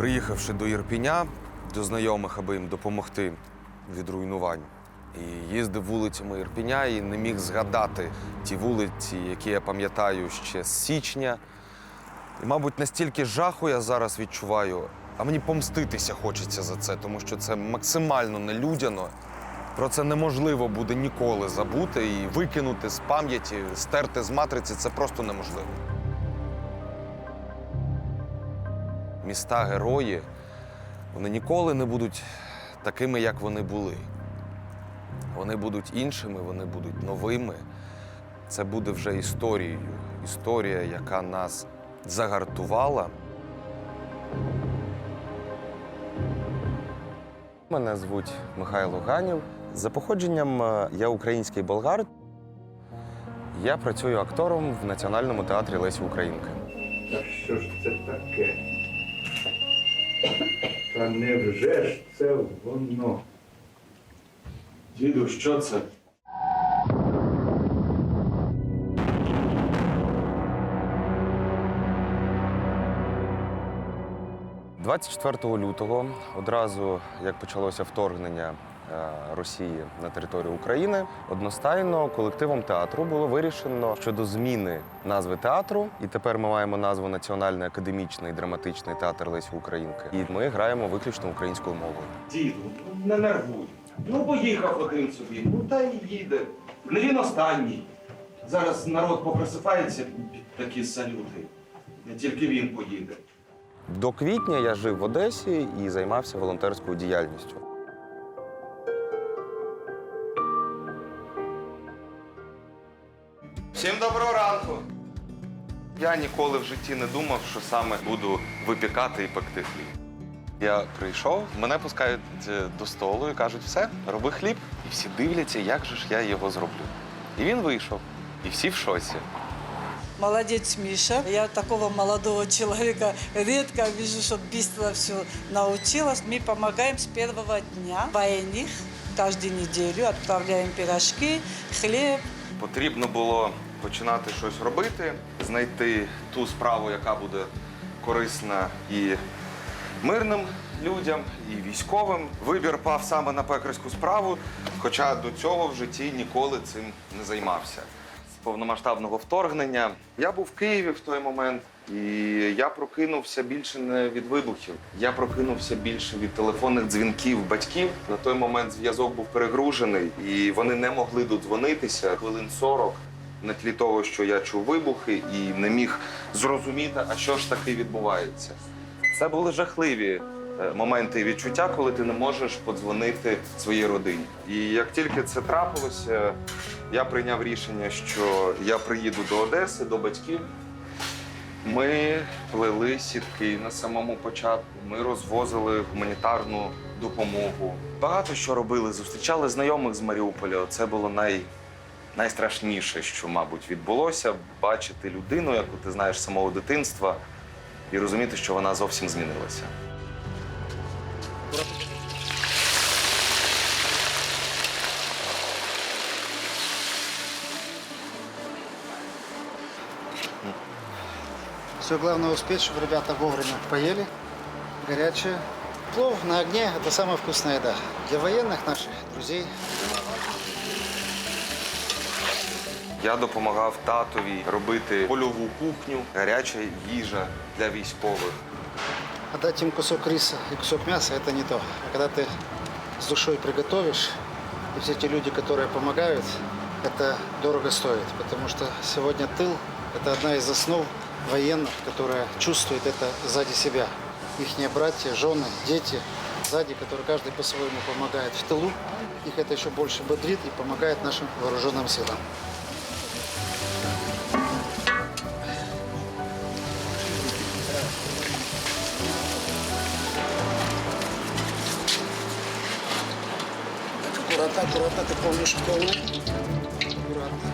Приїхавши до Єрпіня, до знайомих, аби їм допомогти від руйнувань. І їздив вулицями Ірпіня і не міг згадати ті вулиці, які я пам'ятаю ще з січня. І, мабуть, настільки жаху я зараз відчуваю, а мені помститися хочеться за це, тому що це максимально нелюдяно. Про це неможливо буде ніколи забути і викинути з пам'яті, стерти з матриці це просто неможливо. Міста герої вони ніколи не будуть такими, як вони були. Вони будуть іншими, вони будуть новими. Це буде вже історією. Історія, яка нас загартувала. Мене звуть Михайло Ганів. За походженням е, я український болгар. Я працюю актором в Національному театрі Лесі Українки. Так що ж це таке? Та невже ж це воно? Діду, що це? – 24 лютого, одразу як почалося вторгнення Росії на територію України, одностайно колективом театру було вирішено щодо зміни назви театру. І тепер ми маємо назву Національний академічний драматичний театр Лесі Українки. І ми граємо виключно українською мовою. Діду, не нервуй. Ну, поїхав один собі, ну та й їде. Не він останній. Зараз народ попросипається під такі салюти. Не тільки він поїде. До квітня я жив в Одесі і займався волонтерською діяльністю. Всім доброго ранку! Я ніколи в житті не думав, що саме буду випікати і пекти хліб. Я прийшов, мене пускають е, до столу і кажуть, все, роби хліб. І всі дивляться, як же ж я його зроблю. І він вийшов, і всі в шоці. Молодец, Миша. Я такого молодого человека редко вижу, чтобы быстро все научилась. Мы помогаем с первого дня. Двойных каждую неделю отправляем пирожки, хлеб. Потрібно було починати щось робити, знайти ту справу, яка буде корисна і мирним людям, і військовим. Вибір пав саме на пекарську справу, хоча до цього в житті ніколи цим не займався. З повномасштабного вторгнення я був в Києві в той момент, і я прокинувся більше не від вибухів. Я прокинувся більше від телефонних дзвінків батьків. На той момент зв'язок був перегружений, і вони не могли додзвонитися хвилин 40 на тлі того, що я чув вибухи і не міг зрозуміти, а що ж таки відбувається. Це були жахливі е, моменти і відчуття, коли ти не можеш подзвонити своїй родині. І як тільки це трапилося, я прийняв рішення, що я приїду до Одеси, до батьків. Ми плели сітки на самому початку. Ми розвозили гуманітарну допомогу. Багато що робили. Зустрічали знайомих з Маріуполя. Це було най найстрашніше, що, мабуть, відбулося. Бачити людину, яку ти знаєш з самого дитинства, і розуміти, що вона зовсім змінилася. Все главное успеть, чтобы ребята вовремя поели. Горячее. Плов на огне – это самая вкусная еда. Для военных наших друзей. Я допомагав татові робити польову кухню, гаряча їжа для військових. Отдать им кусок риса и кусок мяса – это не то. А когда ты с душой приготовишь, и все те люди, которые помогают, это дорого стоит. Потому что сегодня тыл – это одна из основ военных, которая чувствует это сзади себя. Их братья, жены, дети сзади, которые каждый по-своему помогает в тылу. Их это еще больше бодрит и помогает нашим вооруженным силам. Аккуратно, аккуратно, ты помнишь полный. Аккуратно.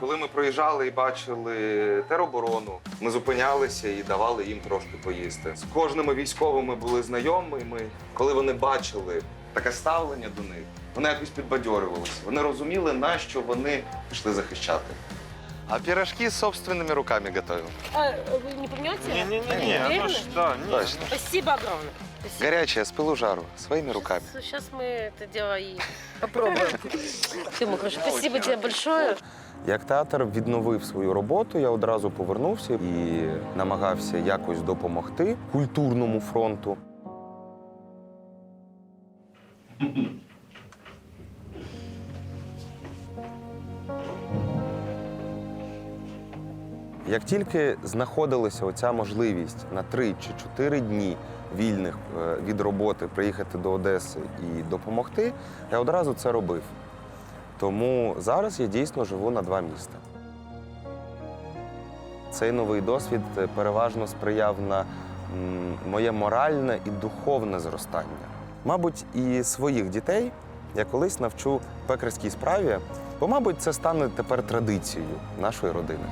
Коли ми проїжджали і бачили тероборону, ми зупинялися і давали їм трошки поїсти. З кожними військовими були знайомими. Коли вони бачили таке ставлення до них, вони якось підбадьорювалися. Вони розуміли, на що вони пішли захищати. А пірожки з собственними руками готую. А вы не помнете? Не-не-не, Уверены? оно ж, да, нет. Точно. Спасибо огромное. Спасибо. Гаряче, з пилу жару, своїми руками. Сейчас мы это дело и попробуем. Тима, хорошо, спасибо тебе большое. Як театр відновив свою роботу, я одразу повернувся і намагався якось допомогти культурному фронту. Як тільки знаходилася оця можливість на три чи чотири дні вільних е, від роботи приїхати до Одеси і допомогти, я одразу це робив. Тому зараз я дійсно живу на два міста. Цей новий досвід е, переважно сприяв на моє моральне і духовне зростання. Мабуть, і своїх дітей я колись навчу пекарській справі, бо, мабуть, це стане тепер традицією нашої родини.